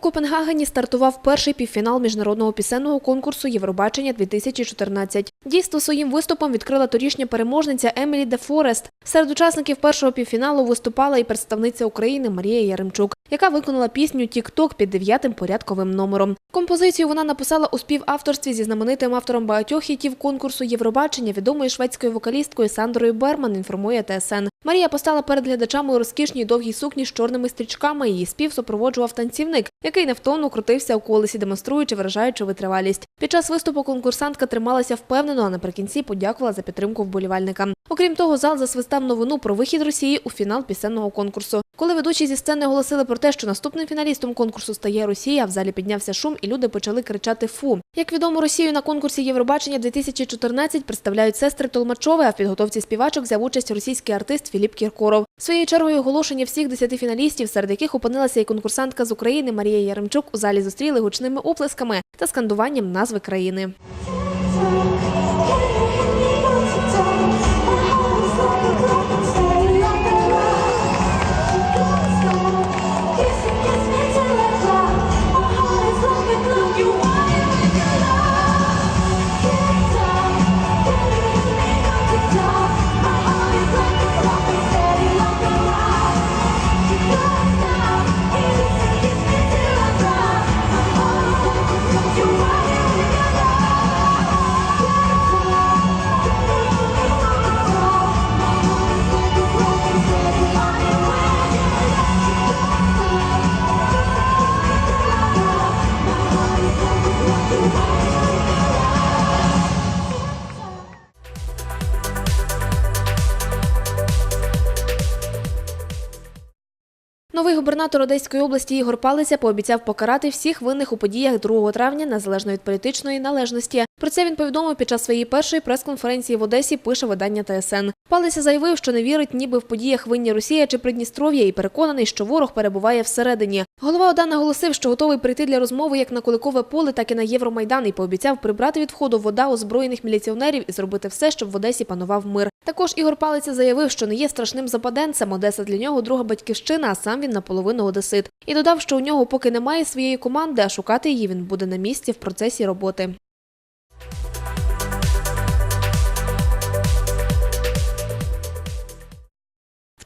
Копенгагені стартував перший півфінал міжнародного пісенного конкурсу Євробачення 2014. Дійство своїм виступом відкрила торішня переможниця Емілі Де Форест. Серед учасників першого півфіналу виступала і представниця України Марія Яремчук, яка виконала пісню Тік-Ток під дев'ятим порядковим номером. Композицію вона написала у співавторстві зі знаменитим автором багатьох хітів конкурсу Євробачення, відомою шведською вокалісткою Сандрою Берман. Інформує ТСН. Марія постала перед глядачами у розкішній довгій сукні з чорними стрічками. Її спів супроводжував танцівник, який невтомно крутився у колесі, демонструючи вражаючу витривалість. Під час виступу конкурсантка трималася впевнено, а наприкінці подякувала за підтримку вболівальникам. Окрім того, зал засвистав новину про вихід Росії у фінал пісенного конкурсу. Коли ведучі зі сцени оголосили про те, що наступним фіналістом конкурсу стає Росія, в залі піднявся шум, і люди почали кричати Фу. Як відомо, Росію на конкурсі Євробачення 2014 представляють сестри Толмачове, а в підготовці співачок взяв участь російський артист Філіп Кіркоров. Своєю чергою оголошення всіх десяти фіналістів, серед яких опинилася і конкурсантка з України Марія Яремчук, у залі зустріли гучними оплесками та скандуванням назви країни. Новий губернатор Одеської області Ігор Палиця пообіцяв покарати всіх винних у подіях 2 травня незалежно від політичної належності. Про це він повідомив під час своєї першої прес-конференції в Одесі. Пише видання ТСН. Палиця заявив, що не вірить, ніби в подіях винні Росія чи Придністров'я, і переконаний, що ворог перебуває всередині. Голова ОДА наголосив, що готовий прийти для розмови як на Куликове поле, так і на Євромайдан, і пообіцяв прибрати від входу вода озброєних міліціонерів і зробити все, щоб в Одесі панував мир. Також Ігор Палиця заявив, що не є страшним западенцем. Одеса для нього друга батьківщина, а сам він наполовину одесит. І додав, що у нього поки немає своєї команди, а шукати її він буде на місці в процесі роботи.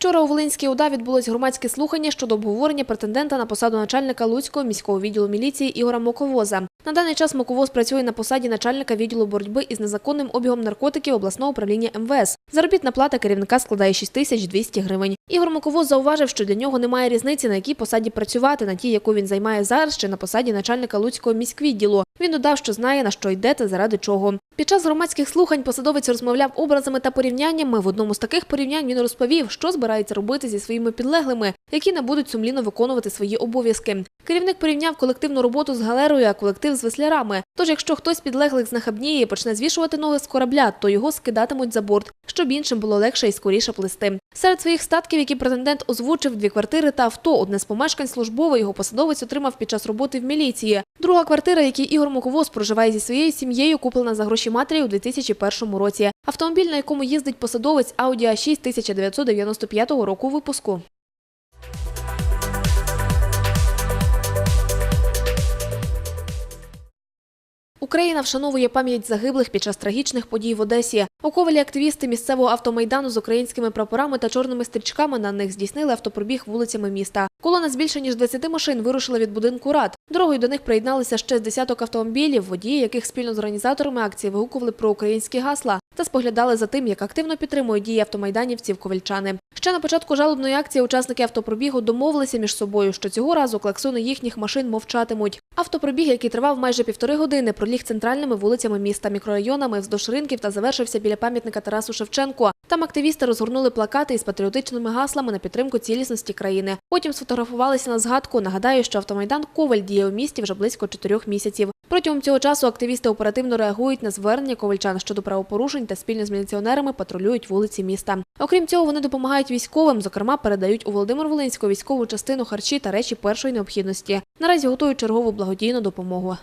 Вчора у Волинській ОДА відбулось громадське слухання щодо обговорення претендента на посаду начальника Луцького міського відділу міліції Ігора Моковоза. На даний час Моковоз працює на посаді начальника відділу боротьби із незаконним обігом наркотиків обласного управління МВС. Заробітна плата керівника складає 6200 гривень. Ігор Моковоз зауважив, що для нього немає різниці, на якій посаді працювати, на тій, яку він займає зараз, чи на посаді начальника Луцького міськвідділу. Він додав, що знає, на що йде та заради чого. Під час громадських слухань посадовець розмовляв образами та порівняннями. В одному з таких порівнянь він розповів, що збирається робити зі своїми підлеглими, які не будуть сумлінно виконувати свої обов'язки. Керівник порівняв колективну роботу з галерою, а колектив з веслярами. Тож, якщо хтось підлеглих знахабніє і почне звішувати ноги з корабля, то його скидатимуть за борт, щоб іншим було легше і скоріше плисти. Серед своїх статків, які претендент озвучив, дві квартири та авто. Одне з помешкань службове його посадовець отримав під час роботи в міліції. Друга квартира, якій Ігор Моковоз проживає зі своєю сім'єю, куплена за гроші матері у 2001 році. Автомобіль, на якому їздить посадовець Audi A6 1995 року випуску. Україна вшановує пам'ять загиблих під час трагічних подій в Одесі. У Ковалі активісти місцевого автомайдану з українськими прапорами та чорними стрічками на них здійснили автопробіг вулицями міста. Колона з більше ніж 20 машин вирушила від будинку рад. Дорогою до них приєдналися ще з десяток автомобілів, водії, яких спільно з організаторами акції вигукували про українські гасла та споглядали за тим, як активно підтримують дії автомайданівців ковальчани. Ще на початку жалобної акції учасники автопробігу домовилися між собою, що цього разу клаксони їхніх машин мовчатимуть. Автопробіг, який тривав майже півтори години, проліг центральними вулицями міста, мікрорайонами, вздовж ринків та завершився біля пам'ятника Тарасу Шевченку. Там активісти розгорнули плакати із патріотичними гаслами на підтримку цілісності країни. Потім сфотографувалися на згадку. Нагадаю, що автомайдан Коваль діє у місті вже близько чотирьох місяців. Протягом цього часу активісти оперативно реагують на звернення ковальчан щодо правопорушень та спільно з міліціонерами патрулюють вулиці міста. Окрім цього, вони допомагають військовим. Зокрема, передають у Володимир Волинську військову частину харчі та речі першої необхідності. Наразі готують чергову благодійну допомогу.